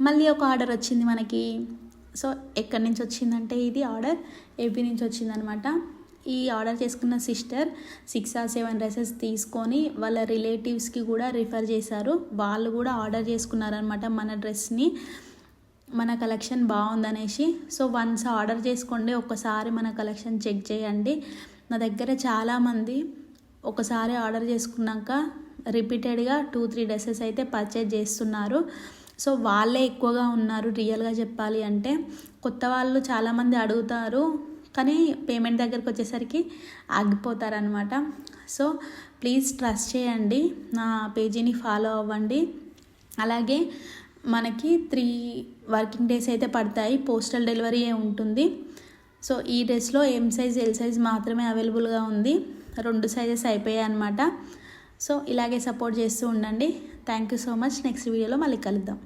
మళ్ళీ ఒక ఆర్డర్ వచ్చింది మనకి. సో ఎక్కడి నుంచి వచ్చిందంటే ఇది ఆర్డర్. ఏపీ నుంచి వచ్చిందనమాట. ఈ ఆర్డర్ చేసుకున్న sister six or seven dresses తీసుకొని వాళ్ళ రిలేటివ్స్కి కూడా రిఫర్ చేశారు. వాళ్ళు కూడా ఆర్డర్ చేసుకున్నారనమాట మన డ్రెస్ని. మన కలెక్షన్ బాగుందనేసి. సో వన్స్ ఆర్డర్ చేసుకోండి ఒక్కసారి మన కలెక్షన్ చెక్ చేయండి. నా దగ్గర చాలామంది ఒకసారి ఆర్డర్ చేసుకున్నాక రిపీటెడ్గా టూ త్రీ డ్రెస్సెస్ అయితే పర్చేజ్ చేస్తున్నారు. సో వాళ్ళే ఎక్కువగా ఉన్నారు రియల్గా చెప్పాలి అంటే. కొత్త వాళ్ళు చాలామంది అడుగుతారు కానీ పేమెంట్ దగ్గరకు వచ్చేసరికి ఆగిపోతారనమాట సో ప్లీజ్ ట్రస్ట్ చేయండి నా పేజీని ఫాలో అవ్వండి. అలాగే మనకి త్రీ వర్కింగ్ డేస్ అయితే పడతాయి పోస్టల్ డెలివరీ ఉంటుంది. సో ఈ డ్రెస్లో ఎం సైజ్ ఎల్ సైజ్ మాత్రమే అవైలబుల్గా ఉంది. రెండు సైజెస్ అయిపోయాయి అనమాట సో ఇలాగే సపోర్ట్ చేస్తూ ఉండండి. Thank you so much next వీడియోలో మళ్ళీ కలుద్దాం.